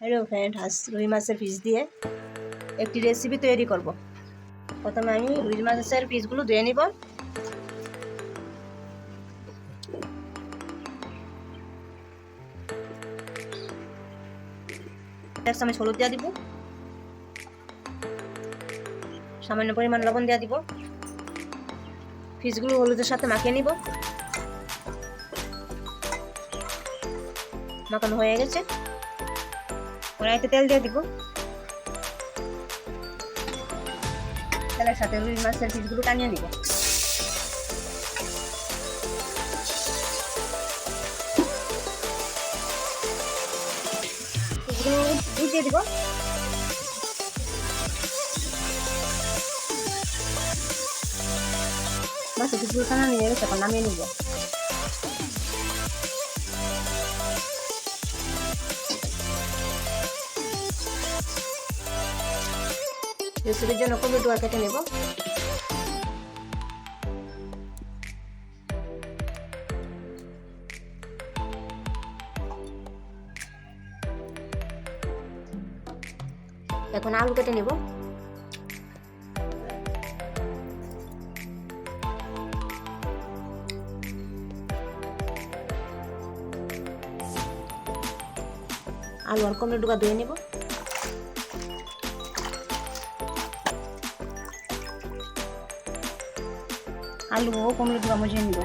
Hello friend আজ রুই মাছের পিস দিয়ে একটি রেসিপি তৈরি করব। প্রথমে আমি রুই মাছের পিসগুলো ধুয়ে নিব। এক হলুদ দেওয়া দিব। সামান্য পরিমাণ লবণ দেওয়া দিব। পিসগুলো হলুদের সাথে মাখিয়ে নিব। মাখানো হয়ে গেছে। কড়াইতে তেল দিয়ে দিব। তেলের সাথে রুই মাছের পিসগুলো টানিয়ে নিব। উঠিয়ে দিব। মাছের পিসগুলো টানা নিয়ে গেছে নামিয়ে নিব। রেসিপির জন্য কবি ডোয়া কেটে নেব? এখন আলু কেটে নেব। আলু আর কমলে ডুকা ধুয়ে নেব। আলু ও কমলে ডুকা মজিয়ে নিব।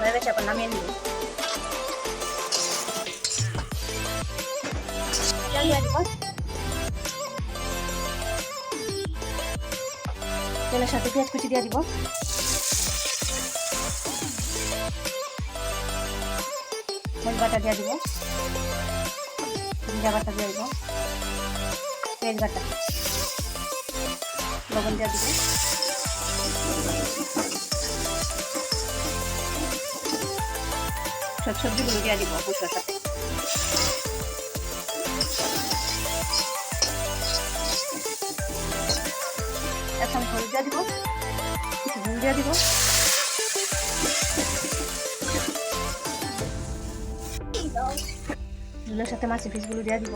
হয়ে গেছে এখন নামিয়ে নিব। তেলের সাথে পেঁয়াজ কুচি দিয়ে দিব। মরিচ বাটা দিয়ে দিব। জিরা বাটা দিয়ে দিব। পেঁয়াজ বাটা। লবণ দিয়ে দিব। সব সবজিগুলো দিয়ে দিব মশলার সাথে। এখন হলুদ দিব। কিছু নুন দিয়ে দিব। নুনের সাথে মাছের পিসগুলো দিয়ে দিব।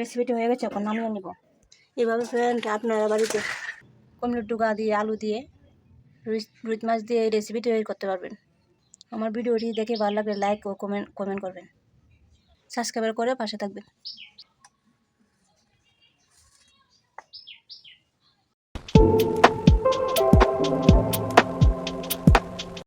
রেসিপিটি হয়ে গেছে, এখন নামিয়ে নিব। এভাবে ফ্রেন্ড আপনারা বাড়িতে কমলের টুকা দিয়ে, আলু দিয়ে, রুই রুই মাছ দিয়ে এই রেসিপিটি তৈরি করতে পারবেন। আমার ভিডিওটি দেখে ভালো লাগলে লাইক ও কমেন্ট কমেন্ট করবেন। সাবস্ক্রাইব করে পাশে থাকবেন।